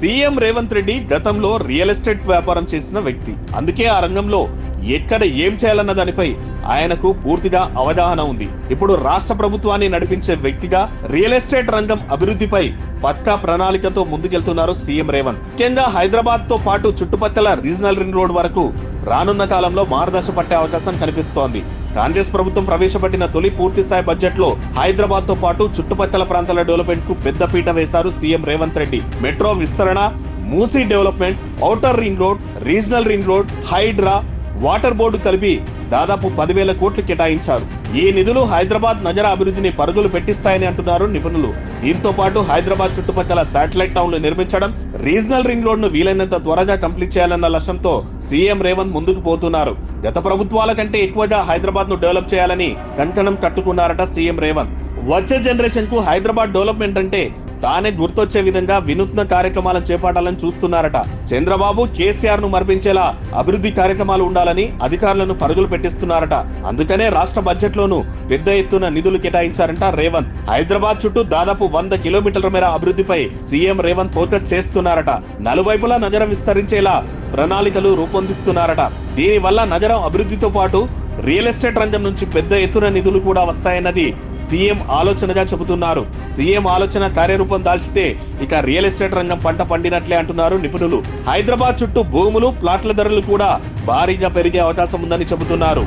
CM Revanth Reddy గతంలో real estate వ్యాపారం చేసిన వ్యక్తి. అందుకే ఆ రంగంలో ఎక్కడ ఏం చేయాలన్న దానిపై ఆయనకు పూర్తిగా అవగాహన ఉంది. ఇప్పుడు రాష్ట్ర ప్రభుత్వాన్ని నడిపించే వ్యక్తిగా రియల్ ఎస్టేట్ రంగం అభివృద్ధిపై పక్కా ప్రణాళికతో ముందుకెళ్తున్నారు సీఎం రేవంత్. ముఖ్యంగా హైదరాబాద్తో పాటు చుట్టుపక్కల రీజనల్ రింగ్ రోడ్ వరకు రానున్న కాలంలో మార్గదర్శ పట్టే అవకాశం కనిపిస్తోంది. కాంగ్రెస్ ప్రభుత్వం ప్రవేశపెట్టిన తొలి పూర్తిస్థాయి బడ్జెట్లో హైదరాబాద్తో పాటు చుట్టుపక్కల ప్రాంతాల డెవలప్మెంట్కు పెద్దపీట వేశారు సీఎం రేవంత్ రెడ్డి. మెట్రో విస్తరణ Musi development outer ring road regional ring road Hydraa water board కలిపి దాదాపు పదివేల కోట్లు కేటాయించారు. ఈ నిధులు హైదరాబాద్ నగర అభివృద్ధిని పరుగులు పెట్టిస్తాయని అంటున్నారు నిపుణులు. దీంతో పాటు హైదరాబాద్ చుట్టుపక్కల శాటిలైట్ టౌన్లు నిర్మించడం రీజనల్ రింగ్ రోడ్ను వీలైనంత త్వరగా కంప్లీట్ చేయాలన్న లక్ష్యంతో సీఎం రేవంత్ ముందుకు పోతున్నారు. గత ప్రభుత్వాల కంటే ఎక్కువగా హైదరాబాద్ను డెవలప్ చేయాలని కంకణం కట్టుకున్నారట సీఎం రేవంత్. వచ్చే జనరేషన్కు హైదరాబాద్ డెవలప్మెంట్ అంటే తానే గుర్తొచ్చే విధంగా వినూత్న కార్యక్రమాలను చేపట్టాలని చూస్తున్నారట. చంద్రబాబు కేసీఆర్ను మర్పించేలా అభివృద్ధి కార్యక్రమాలు ఉండాలని అధికారులను పరుగులు పెట్టిస్తున్నారట. అందుకనే రాష్ట్ర బడ్జెట్ లోను పెద్ద ఎత్తున నిధులు కేటాయించారంట రేవంత్. హైదరాబాద్ చుట్టూ దాదాపు వంద కిలోమీటర్ల మేర అభివృద్ధిపై సీఎం రేవంత్ ఫోకస్ చేస్తున్నారట. నలువైపులా నగరం విస్తరించేలా ప్రణాళికలు రూపొందిస్తున్నారట. దీనివల్ల నగరం అభివృద్ధితో పాటు రియల్ ఎస్టేట్ రంగం నుంచి పెద్ద ఎత్తున నిధులు కూడా వస్తాయన్నది సీఎం ఆలోచనగా చెబుతున్నారు. సీఎం ఆలోచన కార్యరూపం దాల్చితే ఇక రియల్ ఎస్టేట్ రంగం పంట పండినట్లే అంటున్నారు నిపుణులు. హైదరాబాద్ చుట్టూ భూములు ప్లాట్ల ధరలు కూడా భారీగా పెరిగే అవకాశం ఉందని చెబుతున్నారు.